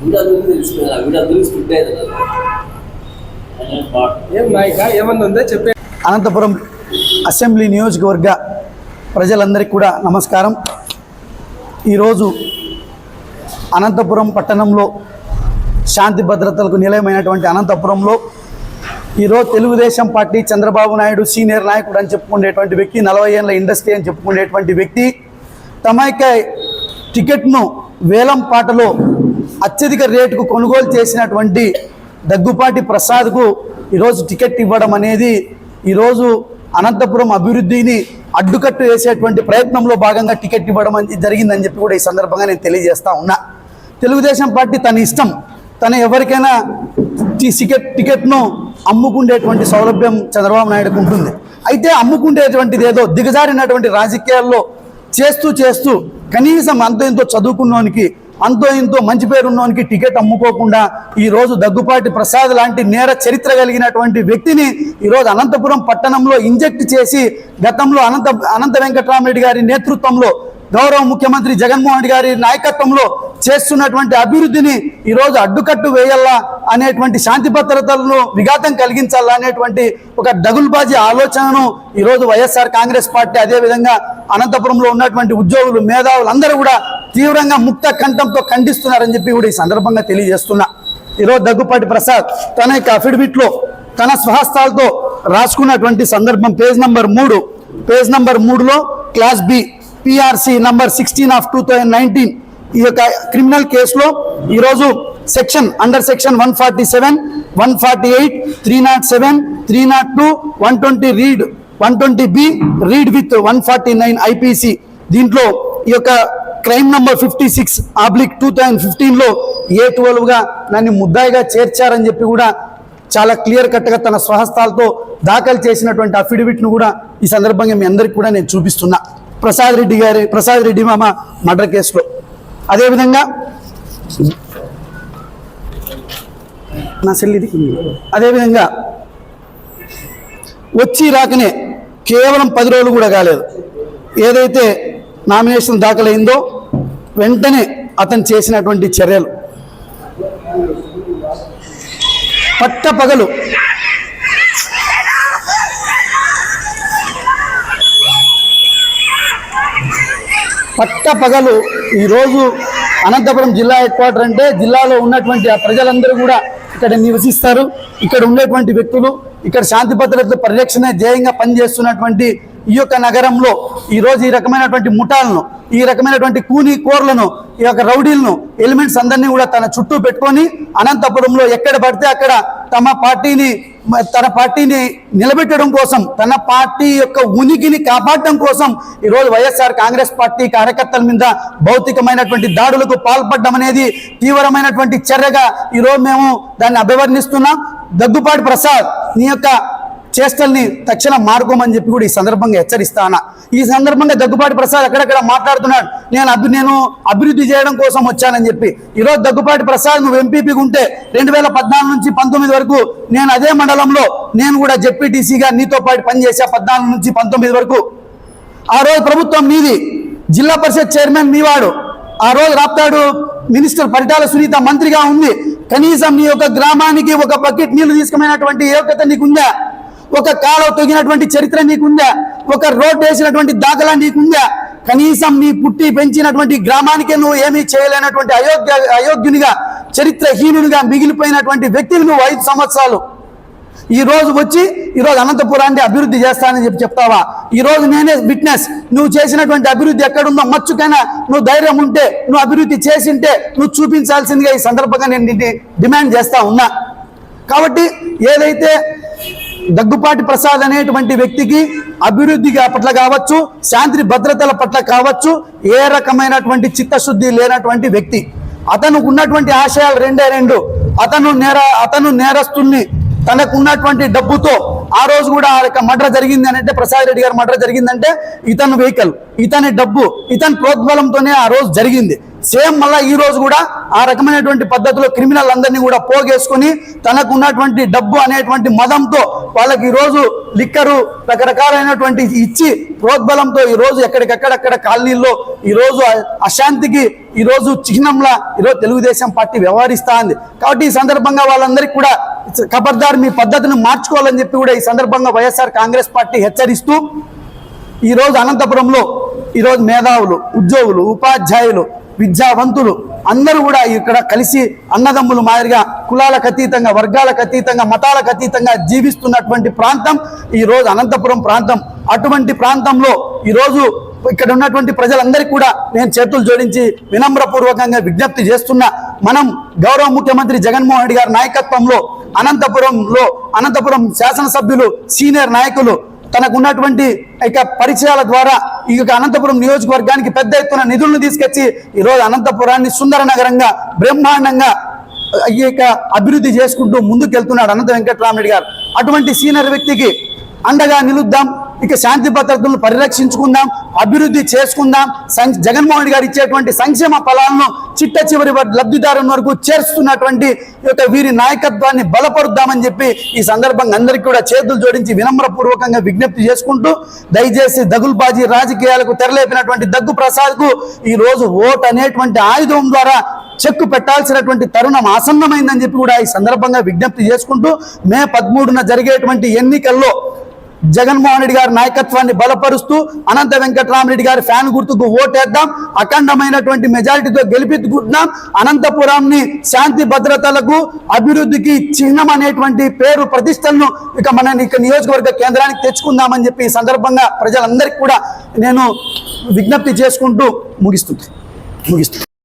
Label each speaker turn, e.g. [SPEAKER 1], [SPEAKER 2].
[SPEAKER 1] వీడందరికీ తెలుసుకున్నా వీడందరికీ స్ప్లిట్ అయ్యేది
[SPEAKER 2] ఉందో
[SPEAKER 3] అనంతపురం అసెంబ్లీ నియోజకవర్గ ప్రజలందరికీ కూడా నమస్కారం. ఈరోజు అనంతపురం పట్టణంలో శాంతి భద్రతలకు నిలయమైనటువంటి అనంతపురంలో ఈరోజు తెలుగుదేశం పార్టీ చంద్రబాబు నాయుడు సీనియర్ నాయకుడు అని చెప్పుకునేటువంటి వ్యక్తి నలభై ఏళ్ళ ఇండస్ట్రీ అని చెప్పుకునేటువంటి వ్యక్తి తమ యొక్క టికెట్ను వేలం పాటలో అత్యధిక రేటుకు కొనుగోలు చేసినటువంటి దగ్గుపాటి ప్రసాద్కు ఈరోజు టికెట్ ఇవ్వడం అనేది ఈరోజు అనంతపురం అభివృద్ధిని అడ్డుకట్టు వేసేటువంటి ప్రయత్నంలో భాగంగా టికెట్ ఇవ్వడం అని జరిగిందని చెప్పి కూడా ఈ సందర్భంగా నేను తెలియజేస్తా ఉన్నా. తెలుగుదేశం పార్టీ తన ఇష్టం తన ఎవరికైనా టికెట్ టికెట్ను అమ్ముకుండేటువంటి సౌలభ్యం చంద్రబాబు నాయుడుకు ఉంటుంది. అయితే అమ్ముకుండేటువంటిది ఏదో దిగజారినటువంటి రాజకీయాల్లో చేస్తూ చేస్తూ కనీసం అంత ఇంతో చదువుకున్నోనికి అంతో ఇంతో మంచి పేరున్నోనికి టికెట్ అమ్ముకోకుండా ఈరోజు దగ్గుపాటి ప్రసాద్ లాంటి నేర చరిత్ర కలిగినటువంటి వ్యక్తిని ఈరోజు అనంతపురం పట్టణంలో ఇంజెక్ట్ చేసి గతంలో అనంత అనంత వెంకటరామరెడ్డి గారి నేతృత్వంలో గౌరవ ముఖ్యమంత్రి జగన్మోహన్ రెడ్డి గారి నాయకత్వంలో చేస్తున్నటువంటి అభివృద్ధిని ఈరోజు అడ్డుకట్టు వేయాలా అనేటువంటి శాంతి భద్రతలను విఘాతం కలిగించాలా అనేటువంటి ఒక డగుల్బాజీ ఆలోచనను ఈరోజు వైఎస్ఆర్ కాంగ్రెస్ పార్టీ అదేవిధంగా అనంతపురంలో ఉన్నటువంటి ఉద్యోగులు మేధావులు అందరూ కూడా తీవ్రంగా ముక్త కంఠంతో ఖండిస్తున్నారని చెప్పి కూడా ఈ సందర్భంగా తెలియజేస్తున్నా. ఈరోజు దగ్గుపాటి ప్రసాద్ తన యొక్క అఫిడవిట్లో తన స్వహస్తాలతో రాసుకున్నటువంటి సందర్భం పేజ్ నంబర్ మూడు. పేజ్ నంబర్ మూడులో class B PRC number sixteen of two thousand nineteen ఈ యొక్క క్రిమినల్ కేసులో ఈరోజు section under section one forty seven one forty eight three nought seven three nought two one twenty read one twenty B read with one forty nine IPC దీంట్లో ఈ యొక్క crime number fifty six oblique two thousand ఫిఫ్టీన్లో ఏ ట్వెల్వ్గా నన్ను ముద్దాయిగా చేర్చారని చెప్పి కూడా చాలా clear కట్గా తన స్వహస్తాలతో దాఖలు చేసినటువంటి అఫిడవిట్ను కూడా ఈ సందర్భంగా మీ అందరికీ కూడా నేను చూపిస్తున్నా. ప్రసాద్ రెడ్డి గారి ప్రసాద్ రెడ్డి మామ మర్డర్ కేసులో. అదేవిధంగా నా సెల్ ఇది. అదేవిధంగా వచ్చి రాకనే కేవలం పది రోజులు కూడా కాలేదు. ఏదైతే నామినేషన్ దాఖలైందో వెంటనే అతను చేసినటువంటి చర్యలు. పట్ట పగలు పట్ట పగలు ఈరోజు అనంతపురం జిల్లా హెడ్ క్వార్టర్ అంటే జిల్లాలో ఉన్నటువంటి ఆ ప్రజలందరూ కూడా ఇక్కడ నివసిస్తారు. ఇక్కడ ఉండేటువంటి వ్యక్తులు ఇక్కడ శాంతి భద్రతల పరిరక్షణ ధ్యేయంగా పనిచేస్తున్నటువంటి ఈ యొక్క నగరంలో ఈరోజు ఈ రకమైనటువంటి ముఠాలను ఈ రకమైనటువంటి కూని కోర్లను ఈ యొక్క రౌడీలను ఎలిమెంట్స్ అందరినీ కూడా తన చుట్టూ పెట్టుకొని అనంతపురంలో ఎక్కడ పడితే అక్కడ తమ పార్టీని తన పార్టీని నిలబెట్టడం కోసం తన పార్టీ యొక్క ఉనికిని కాపాడడం కోసం ఈరోజు వైఎస్ఆర్ కాంగ్రెస్ పార్టీ కార్యకర్తల మీద భౌతికమైనటువంటి దాడులకు పాల్పడడం అనేది తీవ్రమైనటువంటి చర్యగా ఈరోజు మేము దాన్ని అభివర్ణిస్తున్నాం. దగ్గుపాటి ప్రసాద్ నీ యొక్క చేష్టల్ని తక్షణం మార్గమని చెప్పి కూడా ఈ సందర్భంగా హెచ్చరిస్తానా ఈ సందర్భంగా దగ్గుపాటి ప్రసాద్ అక్కడక్కడ మాట్లాడుతున్నాడు? నేను అభి నేను అభివృద్ధి చేయడం కోసం వచ్చానని చెప్పి. ఈరోజు దగ్గుపాటి ప్రసాద్ నువ్వు ఎంపీపీగా ఉంటే రెండు వేల పద్నాలుగు నుంచి పంతొమ్మిది వరకు నేను అదే మండలంలో నేను కూడా జెడ్పీటీసీగా నీతో పాటు పనిచేసా పద్నాలుగు నుంచి పంతొమ్మిది వరకు. ఆ రోజు ప్రభుత్వం మీది జిల్లా పరిషత్ చైర్మన్ మీవాడు. ఆ రోజు రాప్తాడు మినిస్టర్ పరిటాల సునీత మంత్రిగా ఉంది. కనీసం నీ యొక్క గ్రామానికి ఒక బకెట్ నీళ్ళు తీసుకుమైనటువంటి యోగ్యత నీకుందా? ఒక కాలువ తొగినటువంటి చరిత్ర నీకుందా? ఒక రోడ్ వేసినటువంటి దాఖలా నీకుందా? కనీసం నీ పుట్టి పెంచినటువంటి గ్రామానికే నువ్వు ఏమీ చేయలేనటువంటి అయోగ్య అయోగ్యునిగా చరిత్రహీనునిగా మిగిలిపోయినటువంటి వ్యక్తిని నువ్వు ఐదు సంవత్సరాలు ఈ రోజు వచ్చి ఈ రోజు అనంతపురాన్ని అభివృద్ధి చేస్తానని చెప్పి చెప్తావా? ఈరోజు నేనే విట్నెస్. నువ్వు చేసినటువంటి అభివృద్ధి ఎక్కడుందో మచ్చుకైనా నువ్వు ధైర్యం ఉంటే నువ్వు అభివృద్ధి చేసింటే నువ్వు చూపించాల్సిందిగా ఈ సందర్భంగా నేను డిమాండ్ చేస్తా ఉన్నా. కాబట్టి ఏదైతే దగ్గుపాటి ప్రసాద్ అనేటువంటి వ్యక్తికి అభివృద్ధి పట్ల కావచ్చు శాంతి భద్రతల పట్ల కావచ్చు ఏ రకమైనటువంటి చిత్తశుద్ధి లేనటువంటి వ్యక్తి. అతను ఉన్నటువంటి ఆశయాలు రెండే రెండు. అతను నేర అతను నేరస్తుని తనకు ఉన్నటువంటి డబ్బుతో ఆ రోజు కూడా ఆ యొక్క మర్డర్ జరిగింది అని అంటే ప్రసాద్ రెడ్డి గారు మర్డర్ జరిగిందంటే ఇతని వెహికల్ ఇతని డబ్బు ఇతని ప్రోద్బలంతోనే ఆ రోజు జరిగింది. సేమ్ మళ్ళా ఈ రోజు కూడా ఆ రకమైనటువంటి పద్ధతిలో క్రిమినల్ అందరినీ కూడా పోగేసుకొని తనకు ఉన్నటువంటి డబ్బు అనేటువంటి మదంతో వాళ్ళకి ఈరోజు లిక్కరు రకరకాలైనటువంటి ఇచ్చి ప్రోద్బలంతో ఈరోజు ఎక్కడికక్కడక్కడ కాలనీల్లో ఈరోజు అశాంతికి ఈ రోజు చిహ్నంలా ఈరోజు తెలుగుదేశం పార్టీ వ్యవహరిస్తా ఉంది. కాబట్టి ఈ సందర్భంగా వాళ్ళందరికీ కూడా ఖబర్దార్ మీ పద్ధతిని మార్చుకోవాలని చెప్పి కూడా ఈ సందర్భంగా వైఎస్ఆర్ కాంగ్రెస్ పార్టీ హెచ్చరిస్తూ ఈరోజు అనంతపురంలో ఈరోజు మేధావులు ఉద్యోగులు ఉపాధ్యాయులు విద్యావంతులు అందరూ కూడా ఇక్కడ కలిసి అన్నదమ్ములు మాదిరిగా కులాలకు అతీతంగా వర్గాలకు అతీతంగా మతాలకు అతీతంగా జీవిస్తున్నటువంటి ప్రాంతం ఈరోజు అనంతపురం ప్రాంతం. అటువంటి ప్రాంతంలో ఈరోజు ఇక్కడ ఉన్నటువంటి ప్రజలందరికీ కూడా నేను చేతులు జోడించి వినమ్రపూర్వకంగా విజ్ఞప్తి చేస్తున్నా. మనం గౌరవ ముఖ్యమంత్రి జగన్మోహన్ రెడ్డి గారి నాయకత్వంలో అనంతపురంలో అనంతపురం శాసనసభ్యులు సీనియర్ నాయకులు తనకు ఉన్నటువంటి ఇక పరిచయాల ద్వారా ఈ యొక్క అనంతపురం నియోజకవర్గానికి పెద్ద ఎత్తున నిధులను తీసుకొచ్చి ఈరోజు అనంతపురాన్ని సుందర నగరంగా బ్రహ్మాండంగా ఈ యొక్క అభివృద్ధి చేసుకుంటూ ముందుకెళ్తున్నాడు అనంత వెంకటరామరెడ్డి గారు. అటువంటి సీనియర్ వ్యక్తికి అండగా నిలుద్దాం. ఇక శాంతి భద్రతలను పరిరక్షించుకుందాం అభివృద్ధి చేసుకుందాం. సం- జగన్మోహన్ గారు ఇచ్చేటువంటి సంక్షేమ ఫలాలను చిట్ట చివరి వ- లబ్ధిదారుని వరకు చేరుస్తున్నటువంటి యొక్క వీరి నాయకత్వాన్ని బలపరుద్దామని చెప్పి ఈ సందర్భంగా అందరికీ కూడా చేతులు జోడించి వినమ్రపూర్వకంగా విజ్ఞప్తి చేసుకుంటూ దయచేసి దగుల్బాజీ రాజకీయాలకు తెరలేపినటువంటి దగ్గు ప్రసాద్కు ఈ రోజు ఓట్ అనేటువంటి ఆయుధం ద్వారా చెక్కు పెట్టాల్సినటువంటి తరుణం ఆసన్నమైందని చెప్పి కూడా ఈ సందర్భంగా విజ్ఞప్తి చేసుకుంటూ మే పదమూడున జరిగేటువంటి ఎన్నికల్లో జగన్మోహన్ రెడ్డి గారి నాయకత్వాన్ని బలపరుస్తూ అనంత వెంకటరామరెడ్డి గారి ఫ్యాన్ గుర్తుకు ఓటేద్దాం అఖండమైనటువంటి మెజారిటీతో గెలిపించుకుంటున్నాం. అనంతపురాన్ని శాంతి భద్రతలకు అభివృద్ధికి చిహ్నం అనేటువంటి పేరు ప్రతిష్టలను ఇక మన ఇక నియోజకవర్గ కేంద్రానికి తెచ్చుకుందామని చెప్పి ఈ సందర్భంగా ప్రజలందరికీ కూడా నేను విజ్ఞప్తి చేసుకుంటూ ముగిస్తుంది ముగిస్తుంది